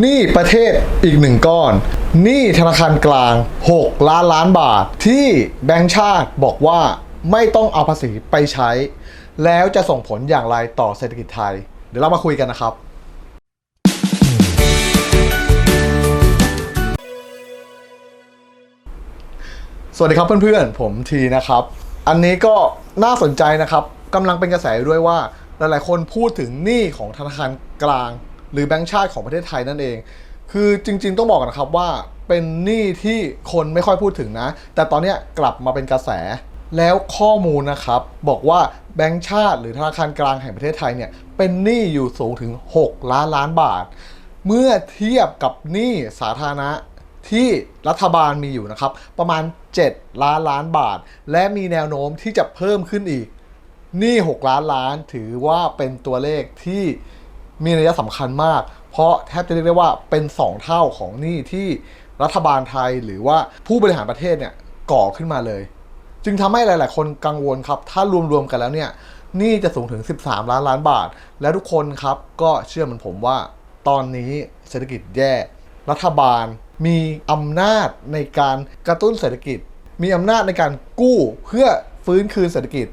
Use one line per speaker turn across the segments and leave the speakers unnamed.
หนี้ประเทศอีกหนึ่งก้อน หนี้ธนาคารกลาง 6 ล้านล้านบาท ที่แบงก์ชาติบอกว่าไม่ต้องเอาภาษีไปใช้ แล้วจะส่งผลอย่างไรต่อเศรษฐกิจไทย เดี๋ยวเรามาคุยกันนะครับสวัสดีครับเพื่อนๆ ผมทีนะครับ อันนี้ก็น่าสนใจนะครับกำลังเป็นกระแสด้วยว่าหลายๆ คนพูดถึงหนี้ของธนาคารกลาง หรือแบงก์ชาติของประเทศไทยนั่นเอง คือจริงๆต้องบอกกันนะครับว่าเป็นหนี้ที่คนไม่ค่อยพูดถึงนะ แต่ตอนนี้กลับมาเป็นกระแส แล้วข้อมูลนะครับ บอกว่าแบงก์ชาติหรือธนาคารกลางแห่งประเทศไทยเนี่ยเป็นหนี้อยู่สูงถึง 6 ล้านล้านบาท เมื่อเทียบกับหนี้สาธารณะที่รัฐบาลมีอยู่นะครับ ประมาณ 7 ล้านล้านบาท และมีแนวโน้มที่จะเพิ่มขึ้นอีกหนี้6ล้านล้านถือว่าเป็นตัวเลขที่ มีนัยสำคัญมาก เพราะแทบจะเรียกได้ว่าเป็น 2 เท่าของหนี้ที่รัฐบาลไทยหรือว่าผู้บริหารประเทศเนี่ยก่อขึ้นมาเลย จึงทำให้หลาย ๆ คนกังวลครับ ถ้ารวม ๆ กันแล้วเนี่ยหนี่จะสูงถึง 13 ล้านล้านบาท และทุกคนครับก็เชื่อเหมือนผมว่า ตอนนี้เศรษฐกิจแย่ รัฐบาลมีอำนาจในการกระตุ้นเศรษฐกิจ มีอำนาจในการกู้เพื่อฟื้นคืนเศรษฐกิจ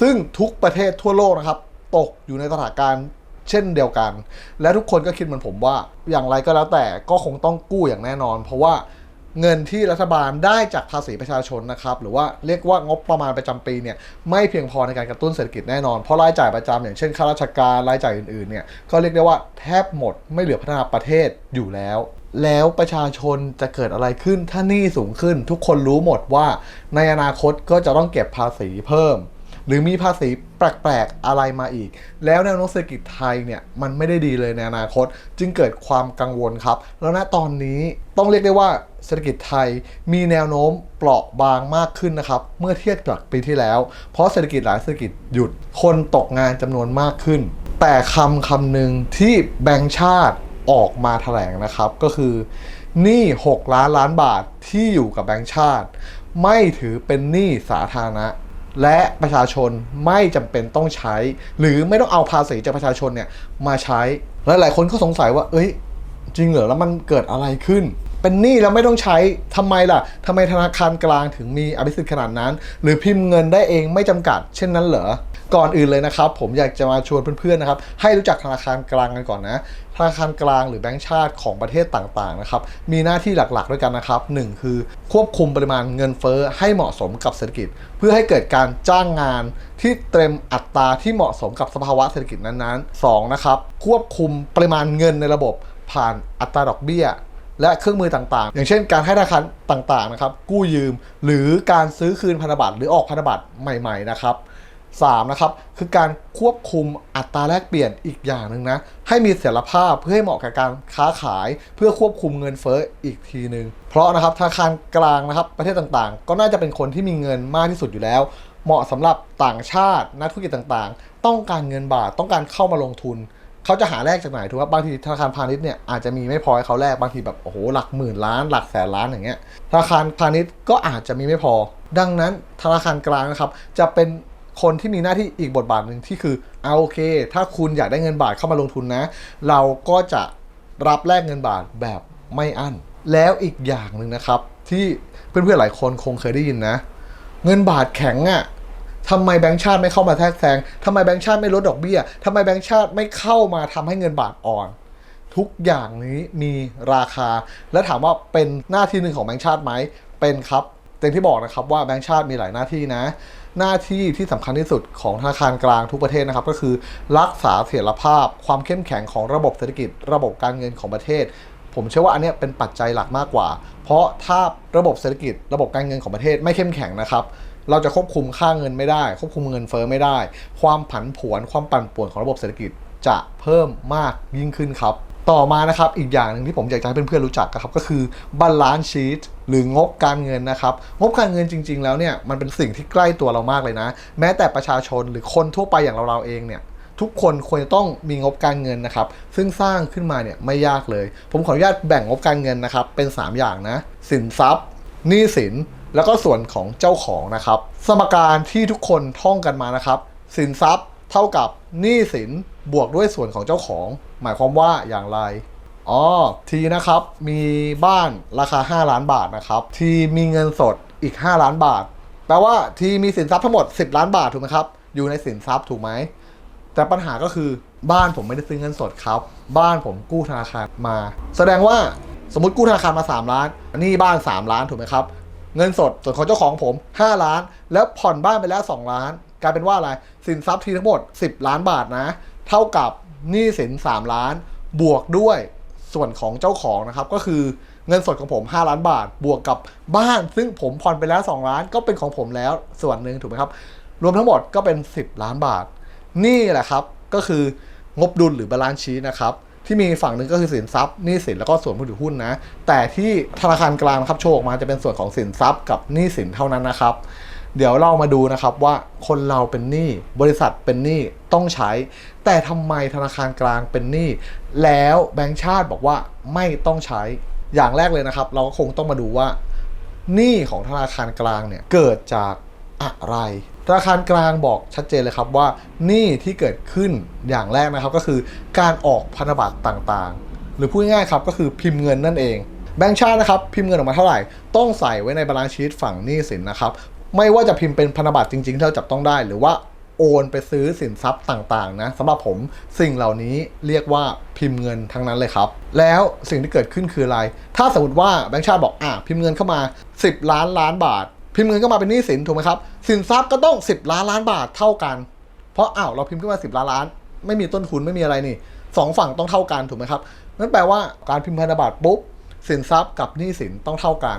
ซึ่งทุกประเทศทั่วโลกนะครับ ตกอยู่ในสถานการณ์ เช่นเดียวกัน และทุกคนก็คิดเหมือนผมว่า อย่างไรก็แล้วแต่ก็คงต้องกู้อย่างแน่นอน เพราะว่าเงินที่รัฐบาลได้จากภาษีประชาชนนะครับ หรือว่าเรียกว่างบประมาณประจำปีเนี่ยไม่เพียงพอในการกระตุ้นเศรษฐกิจแน่นอน เพราะรายจ่ายประจำอย่างเช่นข้าราชการรายจ่ายอื่นๆเนี่ยก็เรียกได้ว่าแทบหมดไม่เหลือพัฒนาประเทศอยู่แล้ว แล้วประชาชนจะเกิดอะไรขึ้นถ้าหนี้สูงขึ้น ทุกคนรู้หมดว่าในอนาคตก็จะต้องเก็บภาษีเพิ่ม หรือมีภาษีแปลกๆอะไรมาอีก แล้วแนวโน้มเศรษฐกิจไทยเนี่ยมันไม่ได้ดีเลยในอนาคต จึงเกิดความกังวลครับ แล้วณตอนนี้ต้องเรียกได้ว่าเศรษฐกิจไทยมีแนวโน้มเปราะบางมากขึ้นนะครับ เมื่อเทียบกับปีที่แล้ว เพราะเศรษฐกิจหลายเศรษฐกิจหยุดคนตกงานจำนวนมากขึ้น แต่คำคำหนึ่งที่แบงก์ชาติออกมาแถลงนะครับก็คือหนี้ 6 ล้านล้านบาทที่อยู่กับแบงก์ชาติ ไม่ถือเป็นหนี้สาธารณะ และประชาชนไม่จำเป็นต้องใช้ หรือไม่ต้องเอาภาษีจากประชาชนเนี่ยมาใช้และหลายคนก็สงสัยว่า เอ้ย จริงเหรอแล้วมันเกิดอะไรขึ้น เป็นหนี้แล้วไม่ต้องใช้ทำไมล่ะทำไมธนาคารกลางถึงมีอภิสิทธิ์ขนาดนั้น หรือพิมพ์เงินได้เองไม่จำกัด เช่นนั้นเหรอก่อนอื่นเลยนะครับ ผมอยากจะมาชวนเพื่อนๆนะครับ ให้รู้จักธนาคารกลางกันก่อนนะ ธนาคารกลางหรือแบงก์ชาติของประเทศต่างๆนะครับ มีหน้าที่หลักๆด้วยกันนะครับหนึ่งคือควบคุมปริมาณเงินเฟ้อให้เหมาะสมกับเศรษฐกิจ เพื่อให้เกิดการจ้างงานที่เต็มอัตราที่เหมาะสมกับสภาวะเศรษฐกิจนั้นๆสองนะครับ ควบคุมปริมาณเงินในระบบผ่านอัตราดอกเบี้ย และเครื่องมือต่างๆ อย่างเช่นการให้ธนาคารต่างๆนะครับกู้ยืมหรือการซื้อคืนพันธบัตรหรือออกพันธบัตรใหม่ ๆ นะครับ 3 นะครับคือการควบคุมอัตราแลกเปลี่ยนอีกอย่างหนึ่งนะ ให้มีเสถียรภาพเพื่อให้เหมาะกับการค้าขาย เพื่อควบคุมเงินเฟ้ออีกทีหนึ่งเพราะนะครับธนาคารกลางนะครับประเทศต่างๆ ก็น่าจะเป็นคนที่มีเงินมากที่สุดอยู่แล้ว เหมาะสำหรับต่างชาตินักธุรกิจต่างๆ ต้องการเงินบาทต้องการเข้ามาลงทุน เขาจะหาแลกจากไหนถูกไหมบางทีธนาคารพาณิชย์เนี่ยอาจจะมีไม่พอให้เขาแลกบางทีแบบโอ้โหหลักหมื่นล้านหลักแสนล้านอย่างเงี้ยธนาคารพาณิชย์ก็อาจจะมีไม่พอ ดังนั้นธนาคารกลางนะครับจะเป็นคนที่มีหน้าที่อีกบทบาทหนึ่งที่คือเอาโอเค ถ้าคุณอยากได้เงินบาทเข้ามาลงทุนนะ เราก็จะรับแลกเงินบาทแบบไม่อั้น แล้วอีกอย่างหนึ่งนะครับ ที่เพื่อนๆหลายคนคงเคยได้ยินนะ เงินบาทแข็งอะ่ะ ทำไมแบงก์ชาติไม่เข้ามาแทรกแซงทำไมแบงก์ชาติไม่ลดดอกเบี้ยทำไมแบงก์ชาติไม่เข้ามาทำให้เงินบาทอ่อน ทุกอย่างนี้มีราคา และถามว่าเป็นหน้าที่หนึ่งของแบงก์ชาติไหมเป็นครับแต่ที่บอกนะครับว่าแบงก์ชาติมีหลายหน้าที่นะ หน้าที่ที่สำคัญที่สุดของธนาคารกลางทุกประเทศนะครับ ก็คือรักษาเสถียรภาพ ความเข้มแข็งของระบบเศรษฐกิจ ระบบการเงินของประเทศ ผมเชื่อว่าอันนี้เป็นปัจจัยหลักมากกว่า เพราะถ้าระบบเศรษฐกิจ ระบบการเงินของประเทศไม่เข้มแข็งนะครับ เราจะควบคุมค่าเงินไม่ได้ ควบคุมเงินเฟ้อไม่ได้ ความผันผวนความปั่นป่วนของระบบเศรษฐกิจจะเพิ่มมากยิ่งขึ้นครับ ต่อมานะครับอีกอย่างหนึ่งที่ผมอยากจะให้เพื่อนๆรู้จักนะครับก็คือบาลานซ์ชีตหรืองบการเงินนะครับ งบการเงินจริง ๆ แล้วเนี่ยมันเป็นสิ่งที่ใกล้ตัวเรามากเลยนะ แม้แต่ประชาชนหรือคนทั่วไปอย่างเราๆเองเนี่ยทุกคนควรจะต้องมีงบการเงินนะครับ ซึ่งสร้างขึ้นมาเนี่ยไม่ยากเลย ผมขออนุญาตแบ่งงบการเงินนะครับเป็น 3 อย่างนะ สินทรัพย์หนี้สิน แล้วก็ส่วนของเจ้าของนะครับ สมการที่ทุกคนท่องกันมานะครับ สินทรัพย์เท่ากับหนี้สินบวกด้วยส่วนของเจ้าของ หมายความว่าอย่างไรอ๋อทีนะครับมีบ้านราคา 5 ล้านบาทนะครับทีมีเงินสดอีก 5 ล้านบาท แปลว่าทีมีสินทรัพย์ทั้งหมด 10 ล้านบาทถูกไหมครับอยู่ในสินทรัพย์ถูกไหมแต่ปัญหาก็คือบ้านผมไม่ได้ซื้อเงินสดครับ บ้านผมกู้ธนาคารมา แสดงว่าสมมติกู้ธนาคารมา 3 ล้านหนี่บ้าน 3 ล้านถูกไหมครับ เงินสดส่วนของเจ้าของผม 5 ล้าน แล้วผ่อนบ้านไปแล้ว 2 ล้าน กลายเป็นว่าอะไรสินทรัพย์ทีทั้งหมด 10 ล้านบาทนะ เท่ากับหนี้สิน 3 ล้าน บวกด้วยส่วนของเจ้าของนะครับ ก็คือเงินสดของผม 5 ล้านบาท บวกกับบ้าน ซึ่งผมผ่อนไปแล้ว 2 ล้าน ก็เป็นของผมแล้วส่วนหนึ่งถูกไหมครับ รวมทั้งหมดก็เป็น 10 ล้านบาท นี่แหละครับก็คืองบดุลหรือบาลานซ์ชีนะครับ ที่มีฝั่งหนึ่งก็คือสินทรัพย์หนี้สินแล้วก็ส่วนผู้ถือหุ้นนะ แต่ที่ธนาคารกลางครับโชว์ออกมาจะเป็นส่วนของสินทรัพย์กับหนี้สินเท่านั้นนะครับ เดี๋ยวเรามาดูนะครับว่าคนเราเป็นหนี้บริษัทเป็นหนี้ต้องใช้ แต่ทำไมธนาคารกลางเป็นหนี้แล้วแบงก์ชาติบอกว่าไม่ต้องใช้ อย่างแรกเลยนะครับ เราก็คงต้องมาดูว่าหนี้ของธนาคารกลางเนี่ยเกิดจากอะไร นาคารกลางบอกชัดเจนเลยครับว่าหนี้ที่เกิดขึ้นอย่างแรกนะครับก็คือการออกพันธบัตรต่างๆ หรือพูดง่ายๆครับก็คือพิมพ์เงินนั่นเอง แบงก์ชาตินะครับพิมพ์เงินออกมาเท่าไหร่ ต้องใส่ไว้ในบาลานซ์ชีตฝั่งหนี้สินนะครับไม่ว่าจะพิมพ์เป็นพันธบัตรจริงๆที่เราจับต้องได้ หรือว่าโอนไปซื้อสินทรัพย์ต่างๆนะสำหรับผมสิ่งเหล่านี้เรียกว่าพิมพ์เงินทั้งนั้นเลยครับ แล้วสิ่งที่เกิดขึ้นคืออะไร ถ้าสมมติว่าแบงก์ชาติบอกอะพิมพ์เงินเข้ามา 10 ล้านล้านบาท พิมพ์เงินเข้ามาเป็นหนี้สินถูกไหมครับ สินทรัพย์ก็ต้อง 10 ล้านล้านบาทเท่ากัน เพราะอ้าวเราพิมพ์ขึ้นมา 10 ล้านล้าน ไม่มีต้นทุนไม่มีอะไรนี่สองฝั่งต้องเท่ากันถูกไหมครับนั่นแปลว่าการพิมพ์พันธบัตรปุ๊บสินทรัพย์กับหนี้สินต้องเท่ากัน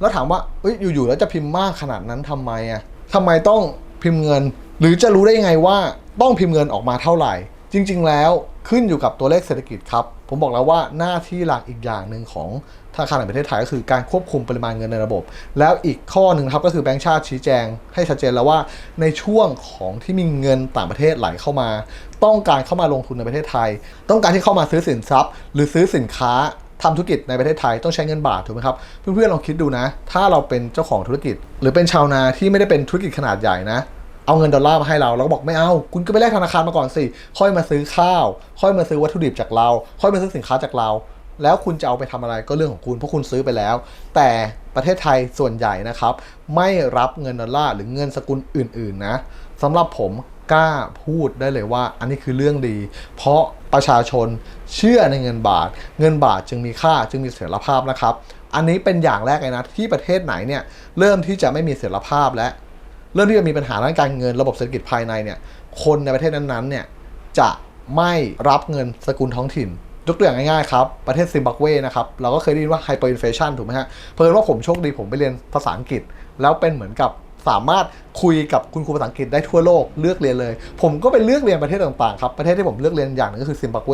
แล้วถามว่าเอ้ยอยู่ๆแล้วจะพิมพ์มากขนาดนั้นทำไมอะทำไมต้องพิมพ์เงิน หรือจะรู้ได้ยังไงว่าต้องพิมพ์เงินออกมาเท่าไหร่ จริง ๆ แล้ว ขึ้นอยู่กับตัวเลขเศรษฐกิจครับ ผมบอกแล้วว่าหน้าที่หลักอีกอย่างหนึ่งของธนาคารแห่งประเทศไทยก็คือการควบคุมปริมาณเงินในระบบ แล้วอีกข้อหนึ่งครับก็คือแบงก์ชาติชี้แจงให้ชัดเจนแล้วว่าในช่วงของที่มีเงินต่างประเทศไหลเข้ามา ต้องการเข้ามาลงทุนในประเทศไทย ต้องการที่เข้ามาซื้อสินทรัพย์ หรือซื้อสินค้าทำธุรกิจในประเทศไทยต้องใช้เงินบาทถูกไหมครับ เพื่อนๆลองคิดดูนะ ถ้าเราเป็นเจ้าของธุรกิจ หรือเป็นชาวนาที่ไม่ได้เป็นธุรกิจขนาดใหญ่นะ เอาเงินดอลลาร์มาให้เราแล้วก็บอกไม่เอา คุณก็ไปแลกธนาคารมาก่อนสิ ค่อยมาซื้อข้าว ค่อยมาซื้อวัตถุดิบจากเรา ค่อยมาซื้อสินค้าจากเรา แล้วคุณจะเอาไปทำอะไรก็เรื่องของคุณเพราะคุณซื้อไปแล้ว แต่ประเทศไทยส่วนใหญ่นะครับ ไม่รับเงินดอลลาร์หรือเงินสกุลอื่น ๆ นะสำหรับผมกล้าพูดได้เลยว่าอันนี้คือเรื่องดี เพราะประชาชนเชื่อในเงินบาท เงินบาทจึงมีค่าจึงมีเสถียรภาพนะครับ อันนี้เป็นอย่างแรกเลยนะที่ประเทศไหนเนี่ยเริ่มที่จะไม่มีเสถียรภาพและ เริ่มที่จะมีปัญหาด้านการเงินระบบเศรษฐกิจภายในเนี่ยคนในประเทศนั้นๆเนี่ยจะไม่รับเงินสกุลท้องถิ่นยกตัวอย่างง่ายๆครับ ประเทศซิมบับเวนะครับเราก็เคยได้ยินว่าไฮเปอร์อินเฟชันถูกไหมฮะเพิ่นว่าผมโชคดีผมไปเรียนภาษาอังกฤษ แล้วเป็นเหมือนกับสามารถคุยกับคุณครูภาษาอังกฤษได้ทั่วโลกเลือกเรียนเลย ผมก็ไปเลือกเรียนประเทศต่างๆครับประเทศที่ผมเลือกเรียนอย่างหนึงก็คือซิมบับเว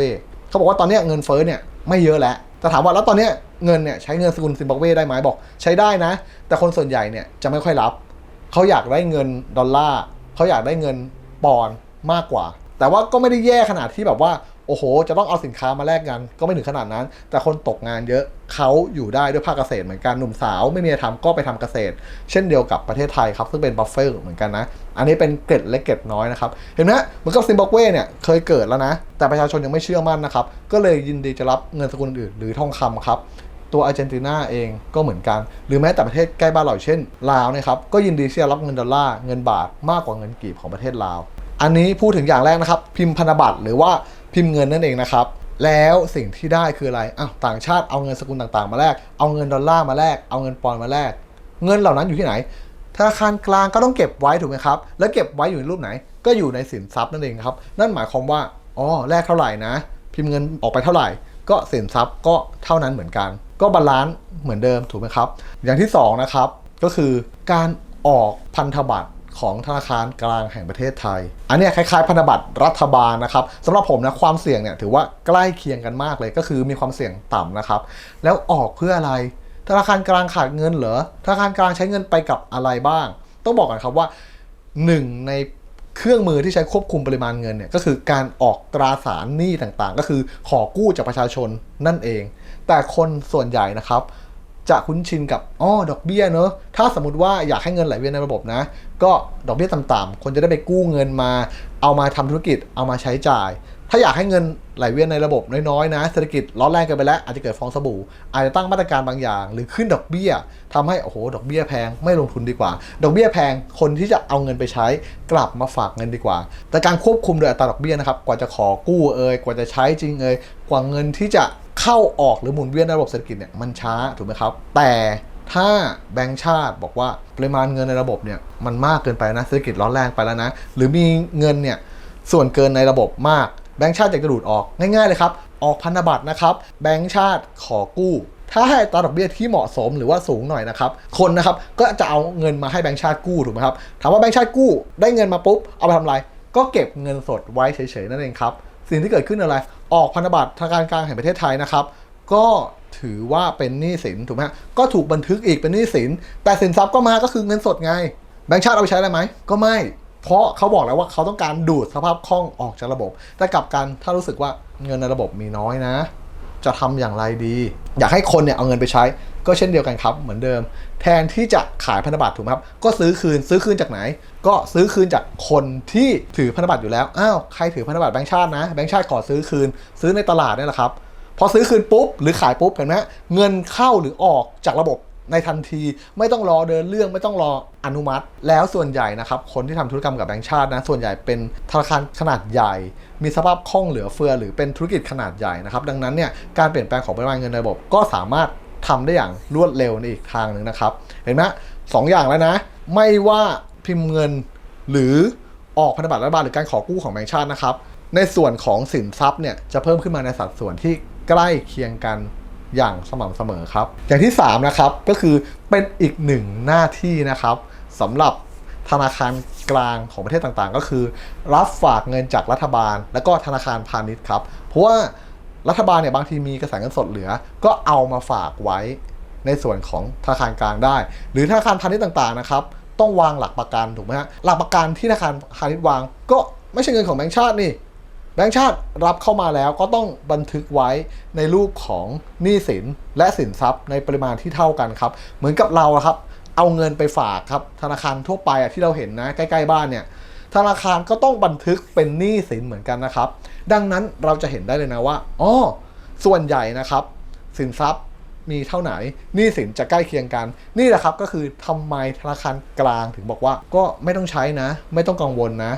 เขาบอกว่าตอนนี้เงินเฟ้อเนี่ยไม่เยอะแล้วแต่ถามว่าแล้วตอนนี้เงินเนี่ยใช้เงินสกุลซิมบับเวได้ไหมบอกใช้ได้นะ แต่คนส่วนใหญ่เนี่ยจะไม่ค่อยรับ เขาอยากได้เงินดอลลาร์เขาอยากได้เงินปอนด์มากกว่า แต่ว่าก็ไม่ได้แย่ขนาดที่แบบว่าโอ้โห จะต้องเอาสินค้ามาแลกกัน ก็ไม่ถึงขนาดนั้น แต่คนตกงานเยอะเขาอยู่ได้ด้วยภาคเกษตรเหมือนกันหนุ่มสาวไม่มีอะไรทำก็ไปทำเกษตร เช่นเดียวกับประเทศไทยครับ ซึ่งเป็นบัฟเฟอร์เหมือนกันนะ อันนี้เป็นเกร็ดเล็กเกร็ดน้อยนะครับ เห็นไหมเหมือนกับซิมบับเวเนี่ยเคยเกิดแล้วนะ แต่ประชาชนยังไม่เชื่อมั่นนะครับ ก็เลยยินดีจะรับเงินสกุลอื่นหรือทองคำครับ ตัวอาร์เจนตินาเองก็เหมือนกัน หรือแม้แต่ประเทศใกล้บ้านเราเช่นลาวนะครับก็ยินดีที่จะรับเงินดอลลาร์เงินบาทมากกว่าเงินกีบของประเทศลาว อันนี้พูดถึงอย่างแรกนะครับ พิมพ์พันธบัตรหรือว่าพิมพ์เงินนั่นเองนะครับแล้วสิ่งที่ได้คืออะไรอ้าวต่างชาติเอาเงินสกุลต่างๆ มาแลกเอาเงินดอลลาร์มาแลกเอาเงินปอนด์มาแลกเงินเหล่านั้นอยู่ที่ไหนธนาคารกลางก็ต้องเก็บไว้ถูกไหมครับ แล้วเก็บไว้อยู่ในรูปไหน ก็อยู่ในสินทรัพย์นั่นเองครับ นั่นหมายความว่า อ๋อ แลกเท่าไหร่นะ พิมพ์เงินออกไปเท่าไหร่ ก็สินทรัพย์ก็เท่านั้นเหมือนกัน ก็บาลานซ์เหมือนเดิมถูกไหมครับ อย่างที่สองนะครับก็คือการออกพันธบัตรของธนาคารกลางแห่งประเทศไทย อันนี้ยคล้ายๆ พันธบัตรรัฐบาลนะครับสำหรับผมนะความเสี่ยงเนี่ยถือว่าใกล้เคียงกันมากเลยก็คือมีความเสี่ยงต่ำนะครับ แล้วออกเพื่ออะไร ธนาคารกลางขาดเงินเหรอธนาคารกลางใช้เงินไปกับอะไรบ้าง ต้องบอกก่อนครับว่าหนึ่งในเครื่องมือที่ใช้ควบคุมปริมาณเงินเนี่ยก็คือการออกตราสารหนี้ต่างๆ ก็คือขอกู้จากประชาชนนั่นเอง แต่คนส่วนใหญ่นะครับจะคุ้นชินกับอ้อดอกเบี้ยเนอะถ้าสมมติว่าอยากให้เงินไหลเวียนในระบบนะ ก็ดอกเบี้ยต่ำๆคนจะได้ไปกู้เงินมา เอามาทำธุรกิจเอามาใช้จ่าย ถ้าอยากให้เงินไหลเวียนในระบบน้อยๆนะเศรษฐกิจร้อนแรงกินไปแล้วอาจจะเกิดฟองสบู่ อาจจะตั้งมาตรการบางอย่าง หรือขึ้นดอกเบี้ยทำให้โอ้โหดอกเบี้ยแพงไม่ลงทุนดีกว่า ดอกเบี้ยแพงคนที่จะเอาเงินไปใช้กลับมาฝากเงินดีกว่า แต่การควบคุมโดยอัตราดอกเบี้ยนะครับกว่าจะขอกู้เอ่ยกว่าจะใช้จริงเอ่ยกว่าเงินที่จะ เข้าออกหรือหมุนเวียนในระบบเศรษฐกิจเนี่ยมันช้าถูกไหมครับ แต่ถ้าแบงก์ชาติบอกว่าปริมาณเงินในระบบเนี่ยมันมากเกินไปนะเศรษฐกิจร้อนแรงไปแล้วนะ หรือมีเงินเนี่ยส่วนเกินในระบบมากแบงก์ชาติอยากจะดูดออกง่ายๆเลยครับ ออกพันธบัตรนะครับ แบงก์ชาติขอกู้ ถ้าให้ตราดอกเบี้ยที่เหมาะสมหรือว่าสูงหน่อยนะครับ คนนะครับก็จะเอาเงินมาให้แบงก์ชาติกู้ถูกไหมครับ ถามว่าแบงก์ชาติกู้ได้เงินมาปุ๊บเอาไปทำอะไร ก็เก็บเงินสดไว้เฉยๆนั่นเองครับ สิ่งที่เกิดขึ้นอะไร ออกพันธบัตรธนาคารกลางแห่งประเทศไทยนะครับ ก็ถือว่าเป็นหนี้สินถูกไหมก็ถูกบันทึกอีกเป็นหนี้สิน แต่สินทรัพย์ก็มาก็คือเงินสดไง แบงก์ชาติเอาไปใช้ได้ไหม ก็ไม่ เพราะเขาบอกแล้วว่าเขาต้องการดูดสภาพคล่องออกจากระบบ แต่กลับกันถ้ารู้สึกว่าเงินในระบบมีน้อยนะ จะทำอย่างไรดี อยากให้คนเนี่ยเอาเงินไปใช้ ก็เช่นเดียวกันครับ เหมือนเดิม แทนที่จะขายพันธบัตรถูกไหมครับ ก็ซื้อคืนซื้อคืนจากไหน ก็ซื้อคืนจากคนที่ถือพันธบัตรอยู่แล้วอ้าวใครถือพันธบัตรแบงก์ชาตินะแบงก์ชาติขอซื้อคืน ซื้อในตลาดนี่แหละครับพอซื้อคืนปุ๊บหรือขายปุ๊บเห็นไหมเงินเข้าหรือออกจากระบบ ในทันทีไม่ต้องรอเดินเรื่องไม่ต้องรออนุมัติ แล้วส่วนใหญ่นะครับคนที่ทำธุรกรรมกับแบงก์ชาตินะส่วนใหญ่เป็นธนาคารขนาดใหญ่ มีสภาพคล่องเหลือเฟือ หรือเป็นธุรกิจขนาดใหญ่นะครับดังนั้นเนี่ยการเปลี่ยนแปลงของปริมาณเงินในระบบก็สามารถทำได้อย่างรวดเร็วในอีกทางหนึ่งนะครับ เห็นไหมสองอย่างแล้วนะ ไม่ว่าพิมพ์เงินหรือออกพันธบัตรรัฐบาลหรือการขอกู้ของแบงก์ชาตินะครับ ในส่วนของสินทรัพย์เนี่ยจะเพิ่มขึ้นมาในสัดส่วนที่ใกล้เคียงกัน อย่างสม่ำเสมอครับ อย่างที่ 3 นะครับ ก็คือเป็นอีกหนึ่งหน้าที่นะครับสำหรับธนาคารกลางของประเทศต่างๆ ก็คือ รับฝากเงินจากรัฐบาล และก็ธนาคารพาณิชย์ครับ เพราะว่ารัฐบาลเนี่ยบางทีมีกระแสเงินสดเหลือ ก็เอามาฝากไว้ในส่วนของธนาคารกลางได้ หรือธนาคารพาณิชย์ต่างๆนะครับต้องวางหลักประกันถูกไหมฮะหลักประกันที่ธนาคารพาณิชย์วาง ก็ไม่ใช่เงินของแบงก์ชาตินี่ แบงก์ชาติรับเข้ามาแล้วก็ต้องบันทึกไว้ในรูปของหนี้สินและสินทรัพย์ในปริมาณที่เท่ากันครับ เหมือนกับเราครับ เอาเงินไปฝากครับ ธนาคารทั่วไปอะที่เราเห็นนะใกล้ๆบ้านเนี่ยธนาคารก็ต้องบันทึกเป็นหนี้สินเหมือนกันนะครับ ดังนั้นเราจะเห็นได้เลยนะว่าอ๋อส่วนใหญ่นะครับ สินทรัพย์มีเท่าไหนหนี้สินจะใกล้เคียงกัน นี่แหละครับก็คือทำไมธนาคารกลางถึงบอกว่า ก็ไม่ต้องใช้นะ ไม่ต้องกังวลนะ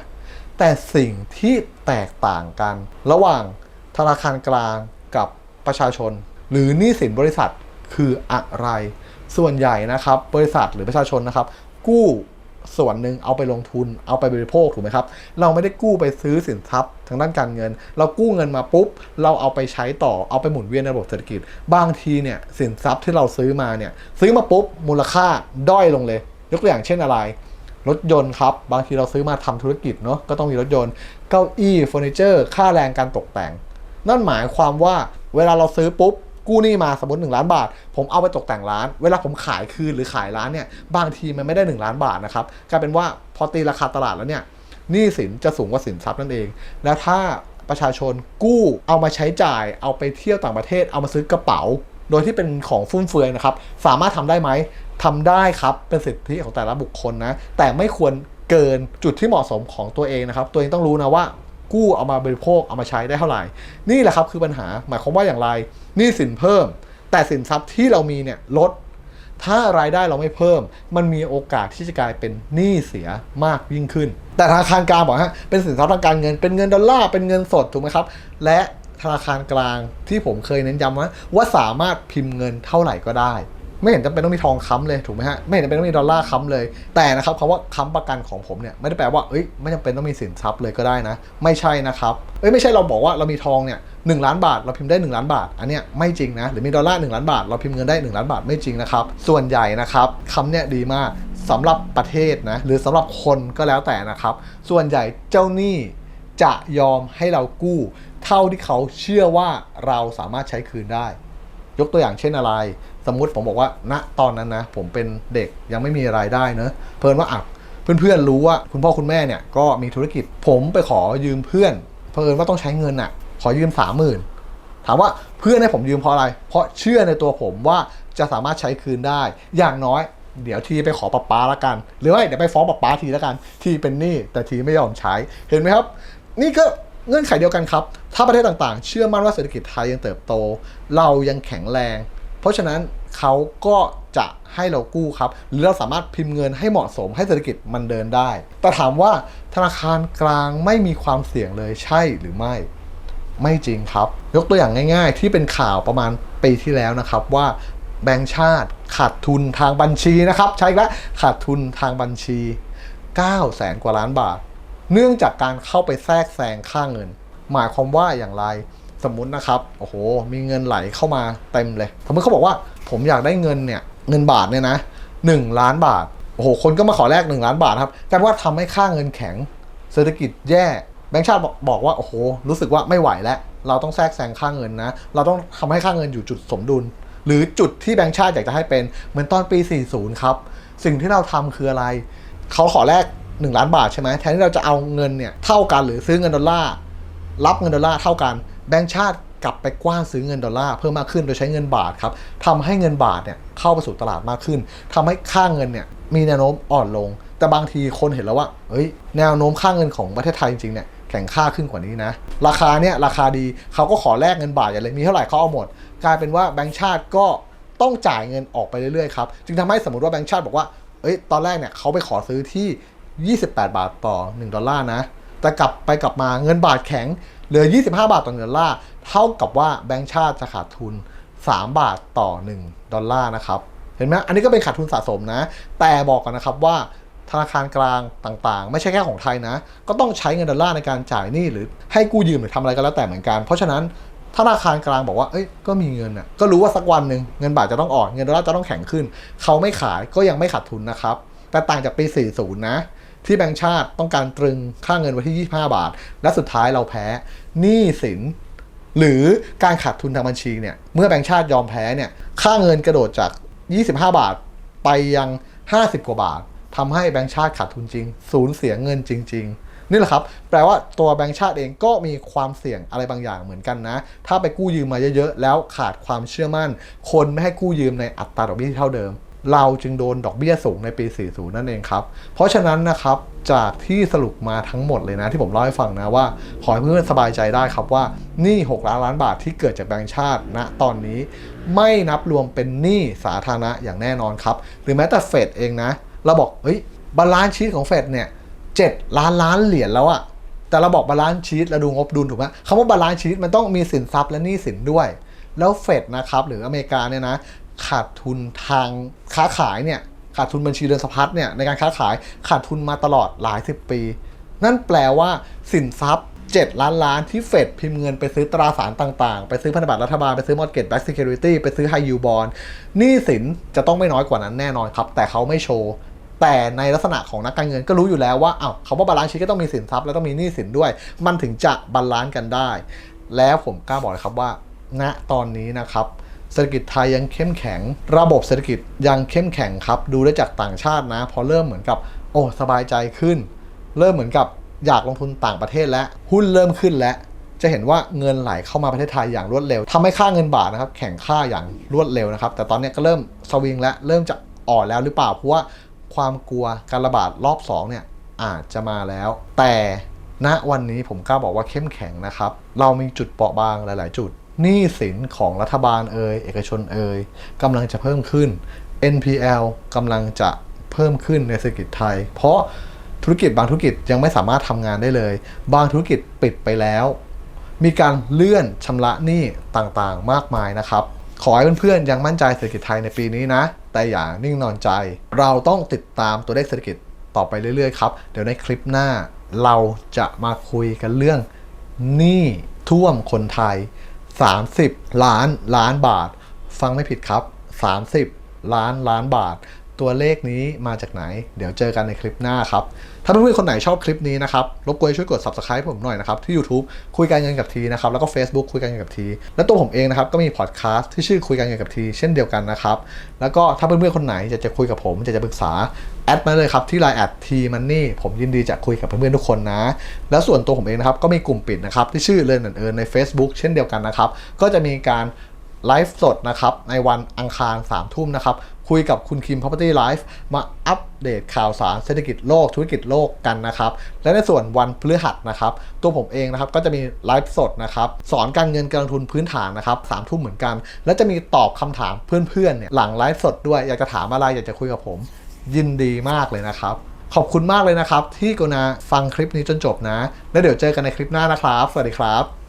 แต่สิ่งที่แตกต่างกัน ระหว่างธนาคารกลางกับประชาชน หรือหนี้สินบริษัทคืออะไร ส่วนใหญ่นะครับ บริษัทหรือประชาชนนะครับ กู้ส่วนหนึ่งเอาไปลงทุนเอาไปบริโภคถูกไหมครับ เราไม่ได้กู้ไปซื้อสินทรัพย์ ทางด้านการเงิน เรากู้เงินมาปุ๊บ เราเอาไปใช้ต่อเอาไปหมุนเวียนในระบบเศรษฐกิจ บางทีเนี่ยสินทรัพย์ที่เราซื้อมาเนี่ยซื้อมาปุ๊บมูลค่าด้อยลงเลย ยกตัวอย่างเช่นอะไร รถยนต์ครับ บางทีเราซื้อมาทำธุรกิจเนาะก็ต้องมีรถยนต์เก้าอี้เฟอร์นิเจอร์ ค่าแรงการตกแต่ง นั่นหมายความว่าเวลาเราซื้อปุ๊บกู้หนี้มาสมมติ1ล้านบาท ผมเอาไปตกแต่งร้าน เวลาผมขายคืนหรือขายร้านเนี่ยบางทีมันไม่ได้ 1 ล้านบาทนะครับกลายเป็นว่าพอตีราคาตลาดแล้วเนี่ยหนี้สินจะสูงกว่าสินทรัพย์นั่นเอง แล้วถ้าประชาชนกู้เอามาใช้จ่ายเอาไปเที่ยวต่างประเทศเอามาซื้อกระเป๋า โดยที่เป็นของฟุ่มเฟือยนะครับ สามารถทำได้ไหมทำได้ครับ เป็นสิทธิของแต่ละบุคคลนะ แต่ไม่ควรเกินจุดที่เหมาะสมของตัวเองนะครับ ตัวเองต้องรู้นะว่ากู้เอามาบริโภคเอามาใช้ได้เท่าไหร่ นี่แหละครับคือปัญหา หมายความว่าอย่างไรหนี้สินเพิ่ม แต่สินทรัพย์ที่เรามีเนี่ยลด ถ้ารายได้เราไม่เพิ่ม มันมีโอกาสที่จะกลายเป็นหนี้เสียมากยิ่งขึ้น แต่ธนาคารกลางบอกฮะ เป็นสินทรัพย์ทางการเงิน เป็นเงินดอลลาร์ เป็นเงินสดถูกไหมครับ และ ธนาคารกลางที่ผมเคยเน้นย้ำว่าว่าสามารถพิมพ์เงินเท่าไหร่ก็ได้ ไม่เห็นจำเป็นต้องมีทองค้ำเลยถูกไหมฮะไม่เห็นจำเป็นต้องมีดอลลาร์ค้ำเลย แต่นะครับคำว่าค้ำประกันของผมเนี่ยไม่ได้แปลว่าเอ้ยไม่จำเป็นต้องมีสินทรัพย์เลยก็ได้นะ ไม่ใช่นะครับเอ้ยไม่ใช่เราบอกว่าเรามีทองเนี่ยหล้านบาท เราพิมพ์ได้ 1 ล้านบาท อันเนี้ยไม่จริงนะ หรือมีดอลลาร์หล้านบาท เราพิมพ์เงินได้ 1 ล้านบาทไม่จริงนะครับ ส่วนใหญ่นะครับคำเนี้ยดีมากสำหรับประเทศนะหรือสำหรับคนก็แล้วแต่นะครับ ส่วนใหญ่เจ้าหนี้จะยอมให้เรากู้ เท่าที่เขาเชื่อว่าเราสามารถใช้คืนได้ ยกตัวอย่างเช่นอะไร สมมุติผมบอกว่าณตอนนั้นนะ ผมเป็นเด็กยังไม่มีรายได้เนอะเพิ่นว่าอะเพื่อนๆรู้ว่าคุณพ่อคุณแม่เนี่ยก็มีธุรกิจผมไปขอยืมเพื่อนเพิ่นว่าต้องใช้เงินอะ ขอยืมสามหมื่นถามว่าเพื่อนให้ผมยืมเพราะอะไร เพราะเชื่อในตัวผมว่าจะสามารถใช้คืนได้ อย่างน้อย เดี๋ยวทีไปขอป๊าป๊าละกัน หรือว่าเดี๋ยวไปฟ้องป๊าป๊าทีละกัน ทีเป็นหนี้แต่ทีไม่ยอมใช้ เห็นไหมครับ นี่ก็เงื่อนไขเดียวกันครับ ถ้าประเทศต่างๆ เชื่อมั่นว่าเศรษฐกิจไทยยังเติบโต เรายังแข็งแรง เพราะฉะนั้นเขาก็จะให้เรากู้ครับ หรือเราสามารถพิมพ์เงินให้เหมาะสมให้เศรษฐกิจมันเดินได้ แต่ถามว่าธนาคารกลางไม่มีความเสี่ยงเลยใช่หรือไม่ ไม่จริงครับ ยกตัวอย่างง่าย ๆ ที่เป็นข่าวประมาณปีที่แล้วนะครับว่าแบงก์ชาติขาดทุนทางบัญชีนะครับ ใช่แล้วขาดทุนทางบัญชี9แสนกว่าล้านบาท เนื่องจากการเข้าไปแทรกแซงค่าเงิน หมายความว่าอย่างไรสมมุตินะครับโอ้โห มีเงินไหลเข้ามาเต็มเลย สมมติเขาบอกว่าผมอยากได้เงินเนี่ยเงินบาทเนี่ยนะ1ล้านบาทโอ้โหคนก็มาขอแลก1ล้านบาทครับกลายว่าทำให้ค่าเงินแข็งเศรษฐกิจแย่แบงค์ชาติบอกบอกว่าโอ้โห รู้สึกว่าไม่ไหวแล้ว เราต้องแทรกแซงค่าเงินนะ เราต้องทำให้ค่าเงินอยู่จุดสมดุล หรือจุดที่แบงค์ชาติอยากจะให้เป็นเหมือนตอนปี 40 ครับ สิ่งที่เราทำคืออะไร เขาขอแลก1ล้านบาทใช่ไหมแทนที่เราจะเอาเงินเนี่ยเท่ากันหรือซื้อเงินดอลลาร์ รับเงินดอลลาร์เท่ากัน แบงก์ชาติกลับไปกว้านซื้อเงินดอลลาร์เพิ่มมากขึ้นโดยใช้เงินบาทครับทำให้เงินบาทเนี่ยเข้าไปสู่ตลาดมากขึ้นทำให้ค่าเงินเนี่ยมีแนวโน้มอ่อนลง แต่บางทีคนเห็นแล้วว่าเอ้ยแนวโน้มค่าเงินของประเทศไทยจริงๆเนี่ยแข่งค่าขึ้นกว่านี้นะ ราคาเนี่ยราคาดีเขาก็ขอแลกเงินบาทอย่างเลยมีเท่าไหร่เขาเอาหมด กลายเป็นว่าแบงก์ชาติก็ต้องจ่ายเงินออกไปเรื่อยๆครับจึงทำให้สมมติว่าแบงก์ชาติบอกว่าเอ้ยตอนแรกเนี่ยเขาไปขอซื้อที่ 28 บาทต่อ 1 ดอลลาร์นะ แต่กลับไปกลับมาเงินบาทแข็งเหลือ 25 บาทต่อ1ดอลลาเท่ากับว่าแบงก์ชาติจะขาดทุน 3 บาทต่อ 1 ดอลลาร์นะครับ เห็นไหมอันนี้ก็เป็นขาดทุนสะสมนะ แต่บอกกันนะครับว่าธนาคารกลางต่างๆ ไม่ใช่แค่ของไทยนะ ก็ต้องใช้เงินดอลลาร์ในการจ่ายหนี้หรือให้กู้ยืมหรือทำอะไรก็แล้วแต่เหมือนกัน เพราะฉะนั้นธนาคารกลางบอกว่า เอ้ย ก็มีเงินอะ ก็รู้ว่าสักวันหนึ่งเงินบาทจะต้องอ่อน เงินดอลลาร์จะต้องแข็งขึ้น เขาไม่ขายก็ยังไม่ขาดทุนนะครับ แต่ต่างจากปี 40 นะ ที่แบงก์ชาติต้องการตรึงค่าเงินไว้ที่ 25 บาท และสุดท้ายเราแพ้หนี้สิน หรือการขาดทุนทางบัญชีเนี่ยเมื่อแบงก์ชาติยอมแพ้เนี่ยค่าเงินกระโดดจาก 25 บาทไปยัง 50 กว่าบาททำให้แบงก์ชาติขาดทุนจริง สูญเสียเงินจริง ๆนี่แหละครับ แปลว่าตัวแบงก์ชาติเองก็มีความเสี่ยงอะไรบางอย่างเหมือนกันนะ ถ้าไปกู้ยืมมาเยอะๆ แล้วขาดความเชื่อมั่น คนไม่ให้กู้ยืมในอัตราดอกเบี้ยที่เท่าเดิม เราจึงโดนดอกเบี้ยสูงในปี 40 นั่นเองครับ เพราะฉะนั้นนะครับจากที่สรุปมาทั้งหมดเลยนะที่ผมเล่าให้ฟังนะว่า ขอให้เพื่อนสบายใจได้ครับว่าหนี้ 6 ล้านล้านบาทที่เกิดจากแบงก์ชาติณตอนนี้ ไม่นับรวมเป็นหนี้สาธารณะอย่างแน่นอนครับ หรือแม้แต่เฟดเองนะ เราบอกเฮ้ยบาลานซ์ชีตของเฟดเนี่ย7ล้านล้านเหรียญแล้วอะแต่เราบอกบาลานซ์ชีตเราดูงบดุลถูกไหมคำว่าบาลานซ์ชีตมันต้องมีสินทรัพย์และหนี้สินด้วย แล้วเฟดนะครับหรืออเมริกาเนี่ยนะขาดทุนทาง ค้าขายเนี่ยขาดทุนบัญชีเดินสะพัดเนี่ยในการค้าขายขาดทุนมาตลอดหลายสิบปี นั่นแปลว่าสินทรัพย์ 7 ล้านล้านที่เฟดพิมพ์เงินไปซื้อตราสารต่างๆ ไปซื้อพันธบัตรรัฐบาล ไปซื้อ mortgage backed security ไปซื้อ high yield bond หนี้สินจะต้องไม่น้อยกว่านั้นแน่นอนครับ แต่เขาไม่โชว์แต่ในลักษณะของนักการเงินก็รู้อยู่แล้วว่าเอ้าเขาว่าบาลานซ์ชีก็ต้องมีสินทรัพย์และต้องมีหนี้สินด้วย มันถึงจะบาลานซ์กันได้ แล้วผมกล้าบอกเลยครับว่าณตอนนี้นะครับ เศรษฐกิจไทยยังเข้มแข็ง ระบบเศรษฐกิจยังเข้มแข็งครับ ดูได้จากต่างชาตินะ พอเริ่มเหมือนกับ โอ้สบายใจขึ้น เริ่มเหมือนกับอยากลงทุนต่างประเทศแล้วหุ้นเริ่มขึ้นแล้วจะเห็นว่าเงินไหลเข้ามาประเทศไทยอย่างรวดเร็วทำให้ค่าเงินบาทนะครับ แข่งค่าอย่างรวดเร็วนะครับ แต่ตอนนี้ก็เริ่มสวิงและเริ่มจะอ่อนแล้วหรือเปล่าเพราะว่าความกลัวการระบาดรอบสองเนี่ยอาจจะมาแล้ว แต่ณวันนี้ผมกล้าบอกว่าเข้มแข็งนะครับ เรามีจุดเปราะบางหลาย ๆ จุด หนี้สินของรัฐบาลเอ่ยเอกชนเอ่ยกำลังจะเพิ่มขึ้น NPL กำลังจะเพิ่มขึ้นในเศรษฐกิจไทย เพราะธุรกิจบางธุรกิจยังไม่สามารถทำงานได้เลย บางธุรกิจปิดไปแล้ว มีการเลื่อนชำระหนี้ต่างๆ มากมายนะครับขอให้เพื่อนๆยังมั่นใจเศรษฐกิจไทยในปีนี้นะ แต่อย่านิ่งนอนใจ เราต้องติดตามตัวเลขเศรษฐกิจต่อไปเรื่อยๆครับ เดี๋ยวในคลิปหน้า เราจะมาคุยกันเรื่องหนี้ท่วมคนไทย 30 ล้านล้านบาท ฟังไม่ผิดครับ 30 ล้านล้านบาท ตัวเลขนี้มาจากไหน เดี๋ยวเจอกันในคลิปหน้าครับ ถ้าเพื่อนๆคนไหนชอบคลิปนี้นะครับ รบกวนช่วยกด subscribe ผมหน่อยนะครับ ที่ YouTube คุยกันเงินกับทีนะครับ แล้วก็ Facebook คุยกันเงินกับที และตัวผมเองนะครับ ก็มีพอดแคสต์ที่ชื่อคุยกันเงินกับทีเช่นเดียวกันนะครับ แล้วก็ถ้าเพื่อนๆคนไหนจะจะคุยกับผมจะจะปรึกษาแอดมาเลยครับที่ Line แอดทีมันนี่ผมยินดีจะคุยกับเพื่อนๆทุกคนนะ แล้วส่วนตัวผมเองนะครับก็มีกลุ่มปิดนะครับที่ชื่อเรียนเอินใน Facebook เช่นเดียวกันนะครับก็จะมีการไลฟ์สดนะครับในวันอังคาร3ามทุ่มนะครับ คุยกับคุณคิม Property Life มาอัปเดตข่าวสารเศรษฐกิจโลกธุรกิจโลกกันนะครับ และในส่วนวันพฤหัสนะครับ ตัวผมเองนะครับก็จะมีไลฟ์สดนะครับ สอนการเงินการลงทุนพื้นฐานนะครับสามทุ่มเหมือนกัน และจะมีตอบคำถามเพื่อนๆเนี่ยหลังไลฟ์สดด้วยอยากจะถามอะไรอยากจะคุยกับผม ยินดีมากเลยนะครับ ขอบคุณมากเลยนะครับ ที่กรุณาฟังคลิปนี้จนจบนะ แล้วเดี๋ยวเจอกันในคลิปหน้านะครับ สวัสดีครับ